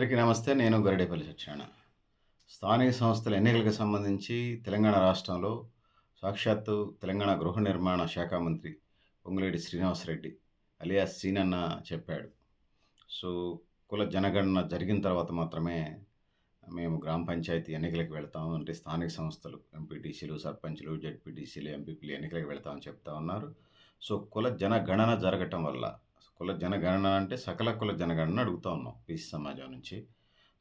అందరికీ నమస్తే నేను గరిడేపల్లి సత్యనారాయణ. స్థానిక సంస్థల ఎన్నికలకు సంబంధించి తెలంగాణ రాష్ట్రంలో సాక్షాత్తు తెలంగాణ గృహ నిర్మాణ శాఖ మంత్రి పొంగులేటి శ్రీనివాసరెడ్డి అలియాస్ సీనన్న చెప్పాడు. సో కుల జనగణన జరిగిన తర్వాత మాత్రమే మేము గ్రామ పంచాయతీ ఎన్నికలకు వెళ్తాము అంటే స్థానిక సంస్థలు ఎంపీటీసీలు సర్పంచ్లు జడ్పీటీసీలు ఎంపీపీలు ఎన్నికలకు వెళ్తామని చెప్తా ఉన్నారు. సో కుల జనగణన జరగటం వల్ల కుల జనగణన అంటే సకల కుల జనగణన అడుగుతా ఉన్నాం పీసీ సమాజం నుంచి.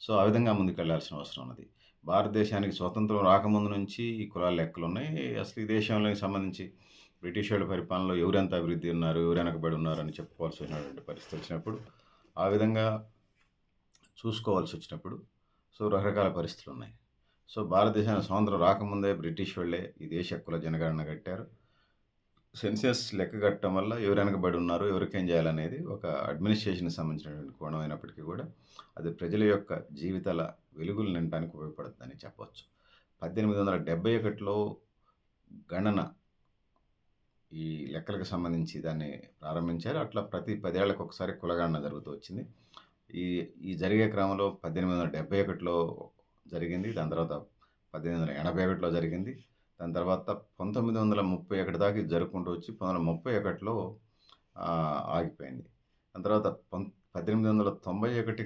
సో ఆ విధంగా ముందుకెళ్ళాల్సిన అవసరం ఉన్నది. భారతదేశానికి స్వతంత్రం రాకముందు నుంచి ఈ కులాల లెక్కలు ఉన్నాయి అసలు ఈ దేశంలోకి సంబంధించి బ్రిటిష్ వాళ్ళ పరిపాలనలో ఎవరెంత అభివృద్ధి ఉన్నారు ఎవరు వెనకబడి ఉన్నారు అని చెప్పుకోవాల్సి వచ్చినటువంటి పరిస్థితి వచ్చినప్పుడు ఆ విధంగా చూసుకోవాల్సి వచ్చినప్పుడు సో రకరకాల పరిస్థితులు ఉన్నాయి సో భారతదేశానికి స్వాతంత్రం రాకముందే బ్రిటిష్ వాళ్ళే ఈ దేశ కుల జనగణన కట్టారు. సెన్సెస్ లెక్క కట్టడం వల్ల ఎవరు వెనకబడి ఉన్నారు ఎవరికేం చేయాలనేది ఒక అడ్మినిస్ట్రేషన్కి సంబంధించినటువంటి కోణం అయినప్పటికీ కూడా అది ప్రజల యొక్క జీవితాల వెలుగులు నింపడానికి ఉపయోగపడుతుందని చెప్పవచ్చు పద్దెనిమిది వందల డెబ్బై ఒకటిలో గణన ఈ లెక్కలకు సంబంధించి దాన్ని ప్రారంభించారు. అట్లా ప్రతి పదేళ్ళకు ఒకసారి కులగణన జరుగుతూ వచ్చింది. ఈ ఈ జరిగే క్రమంలో పద్దెనిమిది వందల డెబ్బై ఒకటిలో జరిగింది. దాని తర్వాత పద్దెనిమిది వందల ఎనభై ఒకటిలో జరిగింది. దాని తర్వాత పంతొమ్మిది వందల ముప్పై ఒకటి దాకా జరుపుకుంటూ వచ్చి పంతొమ్మిది వందల ముప్పై ఒకటిలో ఆగిపోయింది. దాని తర్వాత పం పద్దెనిమిది వందల తొంభై ఒకటి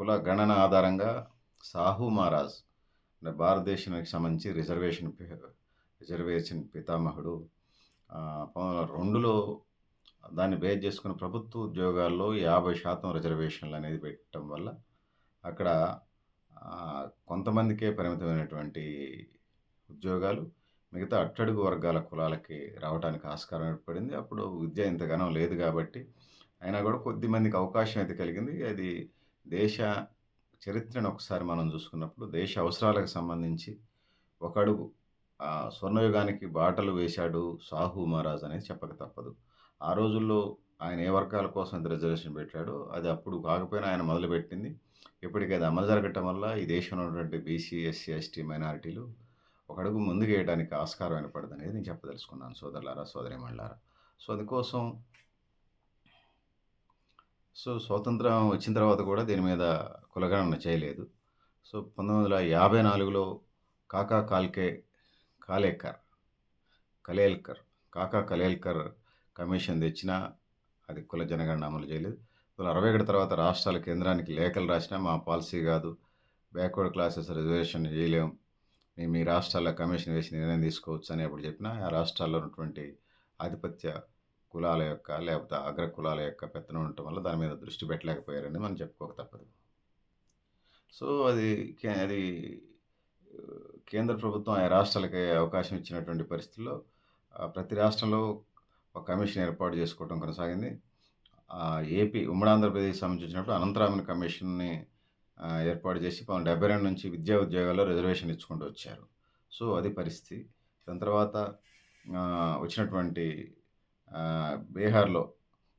కుల గణన ఆధారంగా సాహు మహారాజ్ అంటే భారతదేశానికి సంబంధించి రిజర్వేషన్ రిజర్వేషన్ పితామహుడు పంతొమ్మిది వందల రెండులో దాన్ని బేస్ చేసుకున్న ప్రభుత్వ ఉద్యోగాల్లో యాభై శాతం రిజర్వేషన్లు అనేది పెట్టడం వల్ల అక్కడ కొంతమందికే పరిమితమైనటువంటి ఉద్యోగాలు మిగతా అట్టడుగు వర్గాల కులాలకి రావడానికి ఆస్కారం ఏర్పడింది. అప్పుడు విద్య ఇంతగానో లేదు కాబట్టి అయినా కూడా కొద్ది మందికి అవకాశం అయితే కలిగింది. అది దేశ చరిత్రను ఒకసారి మనం చూసుకున్నప్పుడు దేశ అవసరాలకు సంబంధించి ఒక అడుగు స్వర్ణయుగానికి బాటలు వేశాడు సాహు మహారాజ్ అనేది చెప్పక తప్పదు. ఆ రోజుల్లో ఆయన ఏ వర్గాల కోసం రిజర్వేషన్ పెట్టాడో అది అప్పుడు కాకపోయినా ఆయన మొదలుపెట్టింది. ఇప్పటికీ అది అమలు జరగటం వల్ల ఈ దేశంలో ఉన్నటువంటి బీసీ ఎస్సీ ఎస్టీ మైనారిటీలు ఒక అడుగు ముందుకు వేయడానికి ఆస్కారం ఏర్పడదు అనేది నేను చెప్పదలుచుకున్నాను సోదరులారా సోదరిమణులారా సో అందుకోసం సో స్వాతంత్రం వచ్చిన తర్వాత కూడా దీని మీద కులగణన చేయలేదు. సో పంతొమ్మిది వందల యాభై నాలుగులో కాకా కాల్కే కాలేకర్ కలేల్కర్ కాకా కలేల్కర్ కమిషన్ తెచ్చినా అది కుల జనగణన అమలు చేయలేదు. అరవై ఒకటి తర్వాత రాష్ట్రాల కేంద్రానికి లేఖలు రాసినా మా పాలసీ కాదు బ్యాక్వర్డ్ క్లాసెస్ రిజర్వేషన్ చేయలేం మేము మీ రాష్ట్రాల్లో కమిషన్ వేసి నిర్ణయం తీసుకోవచ్చు అని అప్పుడు చెప్పిన ఆ రాష్ట్రాల్లో ఉన్నటువంటి ఆధిపత్య కులాల యొక్క లేకపోతే అగ్ర కులాల యొక్క పెత్తనం ఉండటం వల్ల దాని మీద దృష్టి పెట్టలేకపోయారని మనం చెప్పుకోక తప్పదు. సో అది అది కేంద్ర ప్రభుత్వం ఆ రాష్ట్రాలకి అవకాశం ఇచ్చినటువంటి పరిస్థితుల్లో ప్రతి రాష్ట్రంలో ఒక కమిషన్ ఏర్పాటు చేసుకోవడం కొనసాగింది. ఏపీ ఉమ్మడి ఆంధ్రప్రదేశ్ సంబంధించినప్పుడు అనంతరామన్ కమిషన్ని ఏర్పాటు చేసి పవన్ డెబ్బై రెండు నుంచి విద్యా ఉద్యోగాల్లో రిజర్వేషన్ ఇచ్చుకుంటూ వచ్చారు. సో అది పరిస్థితి. దాని తర్వాత వచ్చినటువంటి బీహార్లో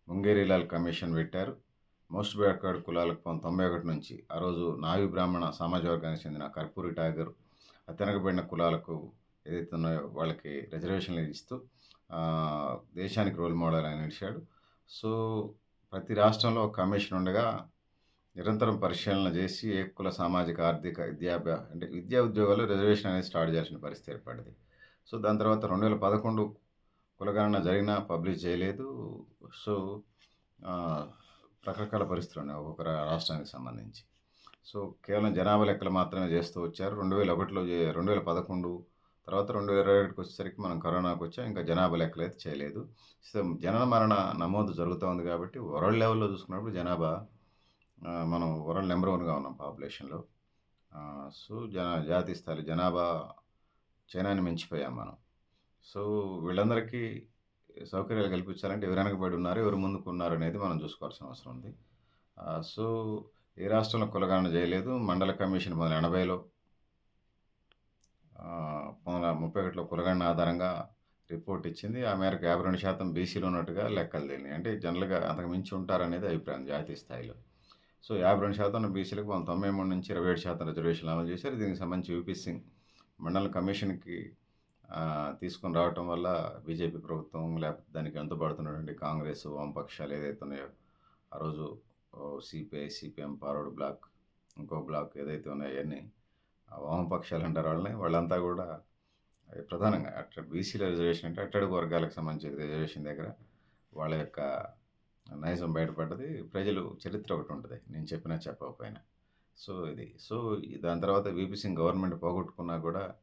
ముంగేరీలాల్ కమిషన్ పెట్టారు. మోస్ట్ బ్యాక్వర్డ్ కులాలకు తొంభై ఒకటి నుంచి ఆ రోజు నావి బ్రాహ్మణ సమాజ వర్గానికి చెందిన కర్పూరి టాగర్ అతనకబడిన కులాలకు ఏదైతే ఉన్నాయో వాళ్ళకి రిజర్వేషన్లు ఇస్తూ దేశానికి రోల్ మోడల్ అని నిలిచాడు సో ప్రతి రాష్ట్రంలో ఒక కమిషన్ ఉండగా నిరంతరం పరిశీలన చేసి ఏకుల సామాజిక ఆర్థిక విద్యాభ్యా అంటే విద్యా ఉద్యోగాల్లో రిజర్వేషన్ అనేది స్టార్ట్ చేయాల్సిన పరిస్థితి ఏర్పడింది. సో దాని తర్వాత రెండు వేల పదకొండు కులగణన జరిగినా పబ్లిష్ చేయలేదు. సో రకరకాల పరిస్థితులు ఉన్నాయి ఒక్కొక్క రాష్ట్రానికి సంబంధించి. సో కేవలం జనాభా లెక్కలు మాత్రమే చేస్తూ వచ్చారు. రెండు వేల ఒకటిలో రెండు వేల పదకొండు తర్వాత రెండు వేల ఇరవై ఒకటికి వచ్చేసరికి మనం కరోనాకు వచ్చాం. ఇంకా జనాభా లెక్కలు అయితే చేయలేదు. సో జనన మరణ నమోదు జరుగుతూ ఉంది కాబట్టి వరల్డ్ లెవెల్లో చూసుకున్నప్పుడు జనాభా మనం వరల్డ్ నెంబర్ వన్గా ఉన్నాం పాపులేషన్లో. సో జన జాతి స్థాయి జనాభా చైనాని మించిపోయాం మనం. సో వీళ్ళందరికీ సౌకర్యాలు కల్పించాలంటే ఎవరు వెనకబడి ఉన్నారు ఎవరు ముందుకు ఉన్నారు అనేది మనం చూసుకోవాల్సిన అవసరం ఉంది. సో ఏ రాష్ట్రంలో కులగణన చేయలేదు. మండల కమిషన్ మొదల ఎనభైలో పంతొమ్మిది ముప్పై ఒకటిలో కులగణన ఆధారంగా రిపోర్ట్ ఇచ్చింది. ఆ మేరకు యాభై రెండు శాతం బీసీలో ఉన్నట్టుగా లెక్కలు తేలినాయి. అంటే జనరల్గా అంతకు మించి ఉంటారనేది అభిప్రాయం జాతీయ స్థాయిలో. సో యాభై రెండు శాతం బీసీలకు మనం తొంభై మూడు నుంచి ఇరవై ఏడు శాతం రిజర్వేషన్లు అమలు చేశారు. దీనికి సంబంధించి యూపీ సింగ్ మండల కమిషన్కి తీసుకొని రావటం వల్ల బీజేపీ ప్రభుత్వం లేకపోతే దానికి వెంతబడుతున్నటువంటి కాంగ్రెస్ వామపక్షాలు ఏదైతే ఉన్నాయో ఆ రోజు సిపిఐ సిపిఎం ఫార్వర్డ్ బ్లాక్ ఇంకో బ్లాక్ ఏదైతే ఉన్నాయో అవన్నీ ఆ వామపక్షాలు అంటారు వాళ్ళని. వాళ్ళంతా కూడా ప్రధానంగా అట్ట బీసీల రిజర్వేషన్ అంటే అట్టడుగు వర్గాలకు సంబంధించిన రిజర్వేషన్ దగ్గర వాళ్ళ యొక్క నైజం బయటపడ్డది. ప్రజలు చరిత్ర ఒకటి ఉంటుంది. నేను చెప్పినా చెప్పకపోయినా. సో ఇది. సో దాని తర్వాత వీపీ సింగ్ గవర్నమెంట్ పోగొట్టుకున్నా కూడా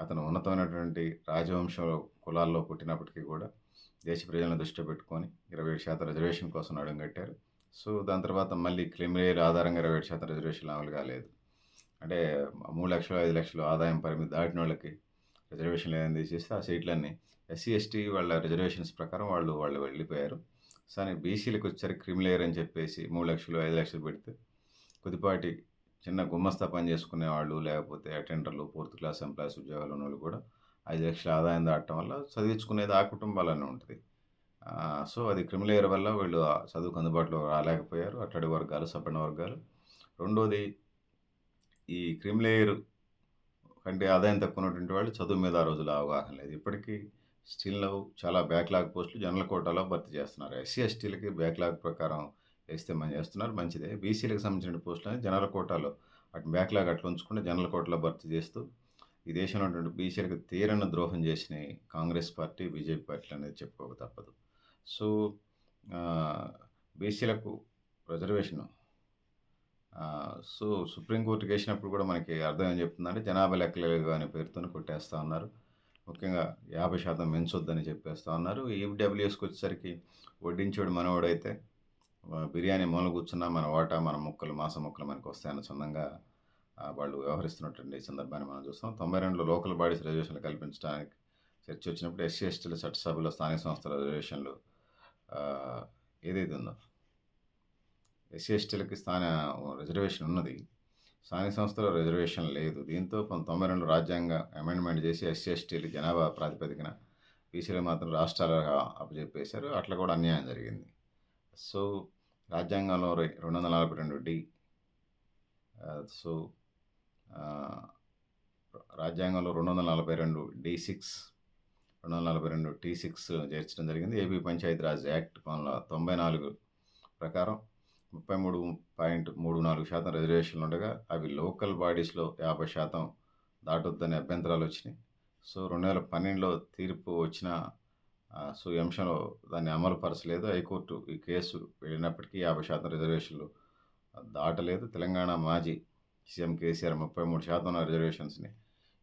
అతను ఉన్నతమైనటువంటి రాజవంశం కులాల్లో పుట్టినప్పటికీ కూడా దేశ ప్రజలను దృష్టి పెట్టుకొని ఇరవై ఏడు శాతం రిజర్వేషన్ కోసం నడుం కట్టారు. సో దాని తర్వాత మళ్ళీ క్రిమినల్ ఆధారంగా ఇరవై ఏడు శాతం రిజర్వేషన్ అమలు కాలేదు. అంటే మూడు లక్షలు ఐదు లక్షలు ఆదాయం పరిమితి దాటిన వాళ్ళకి రిజర్వేషన్ లేదని తీసేస్తే ఆ సీట్లన్నీ ఎస్సీ ఎస్టీ వాళ్ళ రిజర్వేషన్స్ ప్రకారం వాళ్ళు వాళ్ళు వెళ్ళిపోయారు. సరే బీసీలకు వచ్చారు క్రిమిలేయర్ అని చెప్పేసి మూడు లక్షలు ఐదు లక్షలు పెడితే కొద్దిపాటి చిన్న గుమ్మస్తా పని చేసుకునే వాళ్ళు లేకపోతే అటెండర్లు ఫోర్త్ క్లాస్ ఎంప్లాయీస్ ఉద్యోగాలు ఉన్న వాళ్ళు కూడా ఐదు లక్షల ఆదాయం దాటడం వల్ల చదివించుకునేది ఆ కుటుంబాలనే ఉంటుంది. సో అది క్రిమిలేయర్ వల్ల వీళ్ళు చదువుకు అందుబాటులో రాలేకపోయారు. అట్టడి వర్గాలు సబ్బిన వర్గాలు. రెండోది ఈ క్రిమిలేయర్ కంటే ఆదాయం తక్కువ ఉన్నటువంటి వాళ్ళు చదువు మీద ఆ రోజులు అవగాహన లేదు. ఇప్పటికీ స్టిల్ చాలా బ్యాక్లాగ్ పోస్టులు జనరల్ కోటాలో భర్తీ చేస్తున్నారు. ఎస్సీ ఎస్టీలకి బ్యాక్లాగ్ ప్రకారం వేస్తే మనం చేస్తున్నారు. మంచిదే. బీసీలకు సంబంధించిన పోస్టులు జనరల్ కోటాలో. అటు బ్యాక్లాగ్ అట్లా ఉంచుకుంటే జనరల్ కోటాలో భర్తీ చేస్తూ ఈ దేశంలో ఉన్నటువంటి బీసీలకు తీరని ద్రోహం చేసిన కాంగ్రెస్ పార్టీ బీజేపీ పార్టీలు అనేది చెప్పుకోక తప్పదు. సో బీసీలకు రిజర్వేషన్. సో సుప్రీంకోర్టుకి వేసినప్పుడు కూడా మనకి అర్థం ఏం చెప్తుందంటే జనాభా లెక్కలు అనే పేరుతో కొట్టేస్తూ ఉన్నారు. ముఖ్యంగా యాభై శాతం పెంచొద్దని చెప్పేస్తూ ఉన్నారు. ఈడబ్ల్యూఎస్కి వచ్చేసరికి వడ్డించోడు మనవాడైతే బిర్యానీ మూల కూర్చున్నా మన వాటా మన ముక్కలు మాస ముక్కలు మనకు వస్తాయన్న సొంతంగా వాళ్ళు వ్యవహరిస్తున్నటువంటి సందర్భాన్ని మనం చూస్తాం. తొంభై రెండులో లోకల్ బాడీస్ రిజర్వేషన్లు కల్పించడానికి చర్చ వచ్చినప్పుడు ఎస్సీ ఎస్టీల చట్టసభలో స్థానిక సంస్థల రిజర్వేషన్లు ఏదైతే ఉందో ఎస్సీ ఎస్టీలకి స్థాన రిజర్వేషన్ ఉన్నది స్థానిక సంస్థలో రిజర్వేషన్ లేదు. దీంతో పంతొమ్మిది తొంభై రెండు రాజ్యాంగ అమెండ్మెంట్ చేసి ఎస్సీ ఎస్టీలు జనాభా ప్రాతిపదికన బీసీలు మాత్రం రాష్ట్రాలుగా అప్పచెప్పేశారు అట్లా కూడా అన్యాయం జరిగింది. సో రాజ్యాంగంలో రెండు వందల నలభై రెండు డి సో రాజ్యాంగంలో రెండు వందల నలభై రెండు డి సిక్స్ రెండు వందల నలభై రెండు టీ సిక్స్ చేర్చడం జరిగింది. ఏపీ పంచాయతీరాజ్ యాక్ట్ పంతొమ్మిది తొంభై నాలుగు ప్రకారం ముప్పై మూడు పాయింట్ మూడు నాలుగు శాతం రిజర్వేషన్లు ఉండగా అవి లోకల్ బాడీస్లో యాభై శాతం దాటొద్దని అభ్యంతరాలు వచ్చినాయి. సో రెండు వేల పన్నెండులో తీర్పు వచ్చిన సో ఈ అంశంలో దాన్ని అమలు పరచలేదు. హైకోర్టు ఈ కేసు వెళ్ళినప్పటికీ యాభై శాతం రిజర్వేషన్లు దాటలేదు. తెలంగాణ మాజీ సీఎం కేసీఆర్ ముప్పై మూడు శాతం ఉన్న రిజర్వేషన్స్ని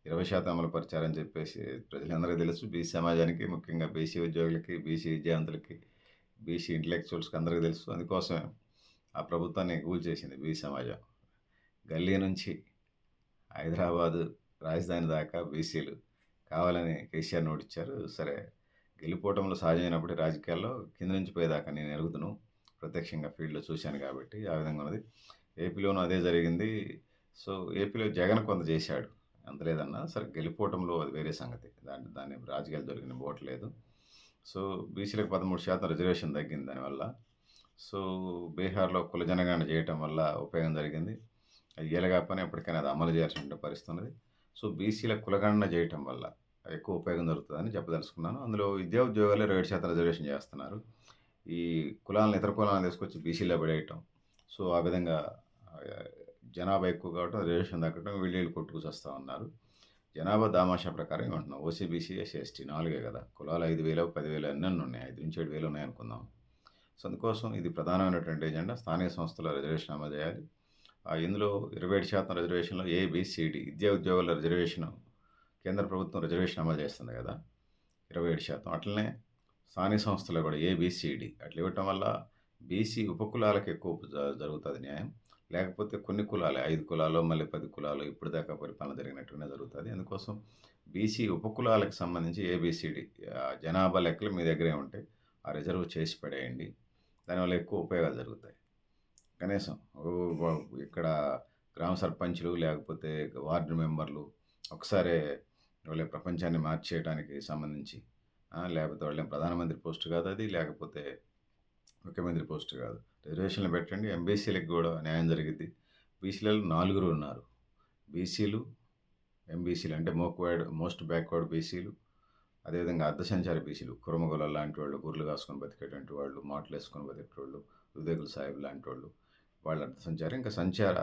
ఇరవై శాతం అమలు పరిచారని చెప్పేసి ప్రజలందరికీ తెలుసు. బీసీ సమాజానికి ముఖ్యంగా బీసీ ఉద్యోగులకి బీసీ విద్యావంతులకి బీసీ ఇంటలెక్చువల్స్కి అందరికీ తెలుసు. అందుకోసమే ఆ ప్రభుత్వాన్ని కూల్చేసింది బీ సమాజం. గల్లీ నుంచి హైదరాబాదు రాజధాని దాకా బీసీలు కావాలని కేసీఆర్ నోటిచ్చారు. సరే గెలిపోవటంలో సహజమైనప్పుడు రాజకీయాల్లో కింద నుంచి పోయేదాకా నేను ఎరుగుతును ప్రత్యక్షంగా ఫీల్డ్లో చూశాను కాబట్టి ఆ విధంగా ఉన్నది. ఏపీలోనూ అదే జరిగింది. సో ఏపీలో జగన్ కొంత చేశాడు. అంత లేదన్నా సరే గెలిపోవటంలో అది వేరే సంగతి. దాని దాన్ని రాజకీయాలు దొరికిన పోవట్లేదు సో బీసీలకు పదమూడు శాతం రిజర్వేషన్ తగ్గింది దానివల్ల. సో బీహార్లో కుల జనగణన చేయటం వల్ల ఉపయోగం జరిగింది. అది ఎలాగా పని ఎప్పటికైనా అది అమలు చేయాల్సిన పరిస్థితి ఉన్నది సో బీసీల కులగణన చేయటం వల్ల ఎక్కువ ఉపయోగం జరుగుతుందని చెప్పదలుచుకున్నాను. అందులో విద్యా ఉద్యోగాలు ఇరవై ఏడు శాతం రిజర్వేషన్ చేస్తున్నారు. ఈ కులాలను ఇతర కులాలను తీసుకొచ్చి బీసీలో పడేయటం. సో ఆ విధంగా జనాభా ఎక్కువ కావటం రిజర్వేషన్ తగ్గటం వీళ్ళు వీళ్ళు కొట్టుకు వస్తూ ఉన్నారు. జనాభా దామాషా ప్రకారం ఏమంటున్నాం ఓసీబీసీ ఎస్సీ ఎస్టీ నాలుగే కదా. కులాలు ఐదు వేలు పదివేలు అన్నీ ఉన్నాయి. ఐదు నుంచి ఏడు వేలు ఉన్నాయి అనుకుందాం. సో అందుకోసం ఇది ప్రధానమైనటువంటి ఎజెండా స్థానిక సంస్థల రిజర్వేషన్ అమలు చేయాలి. ఇందులో ఇరవై ఏడు శాతం రిజర్వేషన్లో ఏబిసిడి విద్యా ఉద్యోగుల రిజర్వేషన్ కేంద్ర ప్రభుత్వం రిజర్వేషన్ అమలు చేస్తుంది కదా. ఇరవై ఏడు శాతం. అట్లనే స్థానిక సంస్థలు కూడా ఏబిసిడి అట్లా ఇవ్వటం వల్ల బీసీ ఉపకులాలకు ఎక్కువ జరుగుతుంది న్యాయం. లేకపోతే కొన్ని కులాలు ఐదు కులాలు మళ్ళీ పది కులాలు ఇప్పుడు దాకా పరిపాలన జరిగినట్టుగానే జరుగుతుంది. అందుకోసం బీసీ ఉపకులాలకు సంబంధించి ఏబిసిడి జనాభా లెక్కలు మీ దగ్గరే ఉంటాయి ఆ రిజర్వ్ చేసి పడేయండి. దానివల్ల ఎక్కువ ఉపయోగాలు జరుగుతాయి. కనీసం ఇక్కడ గ్రామ సర్పంచ్లు లేకపోతే వార్డు మెంబర్లు ఒకసారి వాళ్ళ ప్రపంచాన్ని మార్చేయడానికి సంబంధించి లేకపోతే వాళ్ళేం ప్రధానమంత్రి పోస్ట్ కాదు అది లేకపోతే ముఖ్యమంత్రి పోస్ట్ కాదు. రిజర్వేషన్లు పెట్టండి. ఎంబీసీలకు కూడా న్యాయం జరిగింది బీసీలలో నాలుగురు ఉన్నారు. బీసీలు ఎంబీసీలు అంటే మోక్వర్డ్ మోస్ట్ బ్యాక్వర్డ్ బీసీలు అదేవిధంగా అర్ధసంచారి బీసీలు కురమగొల లాంటి వాళ్ళు గుర్రెలు కాసుకొని బతికేటువంటి వాళ్ళు మాటలు వేసుకొని బతికేటోళ్ళు ఉదేగుల సాహెబ్ లాంటి వాళ్ళు వాళ్ళు అర్ధసంచారి ఇంకా సంచార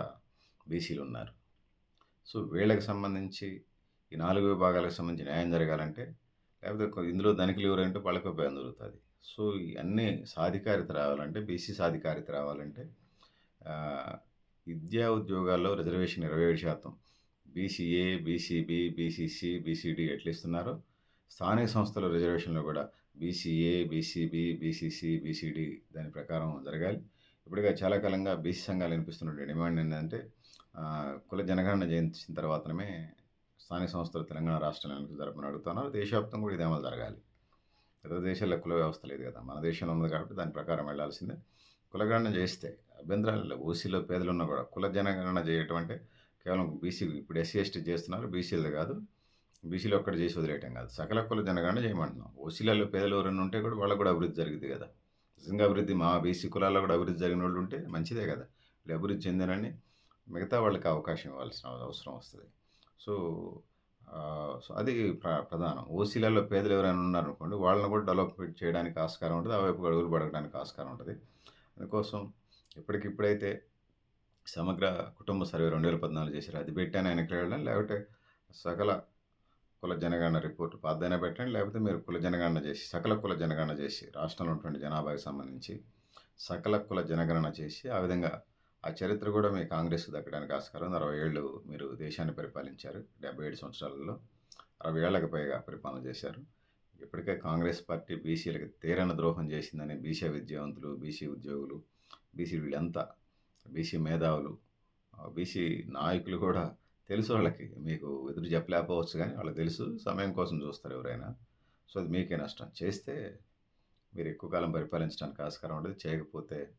బీసీలు ఉన్నారు. సో వీళ్ళకి సంబంధించి ఈ నాలుగు విభాగాలకు సంబంధించి న్యాయం జరగాలంటే లేకపోతే ఇందులో ధనికులు ఎవరంటే వాళ్ళకి ఉపయోగం జరుగుతుంది. సో ఇవన్నీ సాధికారిత రావాలంటే బీసీ సాధికారిత రావాలంటే విద్యా ఉద్యోగాల్లో రిజర్వేషన్ ఇరవై ఏడు శాతం. బీసీఏ బీసీబీ బీసీసీ బీసీడీ ఎట్లా ఇస్తున్నారో స్థానిక సంస్థల రిజర్వేషన్లో కూడా బీసీఏ బీసీబీ బీసీసీ బీసీడీ దాని ప్రకారం జరగాలి. ఇప్పటికే చాలా కాలంగా బీసీ సంఘాలు వినిపిస్తున్న డిమాండ్ ఏంటంటే కుల జనగణన జయించిన తర్వాతనే స్థానిక సంస్థలు తెలంగాణ రాష్ట్రంలో ఎన్నికలు జరపని అడుగుతున్నారు. దేశవ్యాప్తం కూడా ఇదే అమలు జరగాలి. ఇతర దేశాల్లో కుల వ్యవస్థ లేదు కదా. మన దేశంలో ఉంది కాబట్టి దాని ప్రకారం వెళ్ళాల్సిందే. కులగణన చేస్తే అభ్యంతరాలు ఓసీలో పేదలు ఉన్నా కూడా కుల జనగణన చేయటం అంటే కేవలం బీసీ ఇప్పుడు ఎస్సీ ఎస్టీ చేస్తున్నారు. బీసీలు కాదు. బీసీలో ఒక్కటి చేసి వదిలేయటం కాదు. సకల కుల జనగణన చేయమంటున్నాం. ఓసీలలో పేదలు ఎవరైనా ఉంటే కూడా వాళ్ళకు కూడా అభివృద్ధి జరిగింది కదా. నిజంగా అభివృద్ధి మా బీసీ కులాల్లో కూడా అభివృద్ధి జరిగిన వాళ్ళు ఉంటే మంచిదే కదా. వీళ్ళు అభివృద్ధి చెందినని మిగతా వాళ్ళకి అవకాశం ఇవ్వాల్సిన అవసరం వస్తుంది. సో సో అది ప్ర ప్రధానం. ఓసీలలో పేదలు ఎవరైనా ఉన్నారనుకోండి వాళ్ళని కూడా డెవలప్మెంట్ చేయడానికి ఆస్కారం ఉంటుంది. ఆ వైపు అడుగులు పడగడానికి ఆస్కారం ఉంటుంది. అందుకోసం ఇప్పటికిప్పుడైతే సమగ్ర కుటుంబ సర్వే రెండు వేల పద్నాలుగు చేశారు అది పెట్టాను ఆయనకి వెళ్ళడం లేకపోతే సకల కుల జనగణన రిపోర్ట్ పాదైనా పెట్టండి. లేకపోతే మీరు కుల జనగణన చేసి సకల కుల జనగణన చేసి రాష్ట్రంలో ఉన్నటువంటి జనాభాకి సంబంధించి సకల కుల జనగణన చేసి ఆ విధంగా ఆ చరిత్ర కూడా మీ కాంగ్రెస్ దక్కడానికి ఆస్కారం ఉంది. అరవై ఏళ్ళు మీరు దేశాన్ని పరిపాలించారు. డెబ్బై ఏడు సంవత్సరాలలో అరవై ఏళ్ళకు పైగా పరిపాలన చేశారు. ఇప్పటికే కాంగ్రెస్ పార్టీ బీసీలకు తీరని ద్రోహం చేసిందని బీసీ విద్యావంతులు బీసీ ఉద్యోగులు బీసీ వీళ్ళంతా బీసీ మేధావులు బీసీ నాయకులు కూడా తెలుసు వాళ్ళకి. మీకు ఎదురు చెప్పలేకపోవచ్చు కానీ వాళ్ళకి తెలుసు. సమయం కోసం చూస్తారు ఎవరైనా. సో అది మీకే నష్టం. చేస్తే మీరు ఎక్కువ కాలం పరిపాలించడానికి ఆస్కారం ఉండదు. చేయకపోతే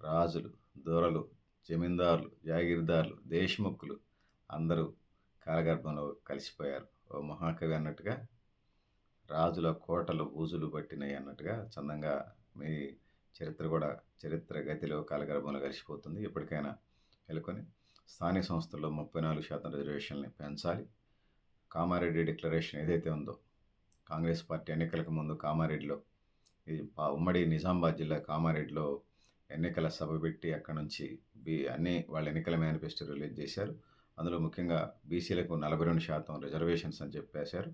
రాజులు దొరలు జమీందారులు జాగీర్దారులు దేశముఖులు అందరూ కాలగర్భంలో కలిసిపోయారు. ఓ మహాకవి అన్నట్టుగా రాజుల కోటలు బూజులు పట్టినాయి అన్నట్టుగా చందంగా మీ చరిత్ర కూడా చరిత్ర గతిలో కాలగర్భంలో కలిసిపోతుంది. ఎప్పటికైనా వెళ్ళుకొని స్థానిక సంస్థల్లో ముప్పై నాలుగు శాతం రిజర్వేషన్ని పెంచాలి. కామారెడ్డి డిక్లరేషన్ ఏదైతే ఉందో కాంగ్రెస్ పార్టీ ఎన్నికలకు ముందు కామారెడ్డిలో ఇది పా- ఉమ్మడి నిజామాబాద్ జిల్లా కామారెడ్డిలో ఎన్నికల సభ పెట్టి అక్కడ నుంచి బీ అన్ని వాళ్ళ ఎన్నికల మేనిఫెస్టో రిలీజ్ చేశారు. అందులో ముఖ్యంగా బీసీలకు నలభై రెండు శాతం రిజర్వేషన్స్ అని చెప్పేశారు.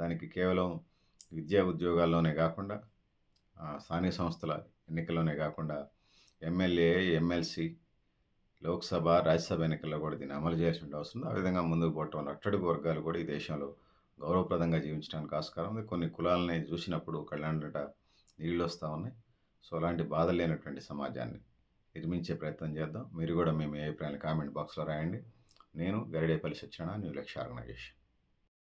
దానికి కేవలం విద్యా ఉద్యోగాల్లోనే కాకుండా స్థానిక సంస్థల ఎన్నికల్లోనే కాకుండా ఎమ్మెల్యే ఎమ్మెల్సీ లోక్సభ రాజ్యసభ ఎన్నికల్లో కూడా దీన్ని అమలు చేయాల్సిన అవసరం. ఉంది ఆ విధంగా ముందుకు పోవటం వల్ల అట్టడుగు వర్గాలు కూడా ఈ దేశంలో గౌరవప్రదంగా జీవించడానికి ఆస్కారం ఉంది. కొన్ని కులాలని చూసినప్పుడు కళ్ళంటట నీళ్ళు వస్తూ ఉన్నాయి. సో అలాంటి బాధ లేనటువంటి సమాజాన్ని నిర్మించే ప్రయత్నం చేద్దాం. మీరు కూడా మీ మీ అభిప్రాయాన్ని కామెంట్ బాక్స్లో రాయండి. నేను గరిడేపల్లి సత్యనారాయణ న్యూ లక్ష్య ఆర్గనైజేషన్.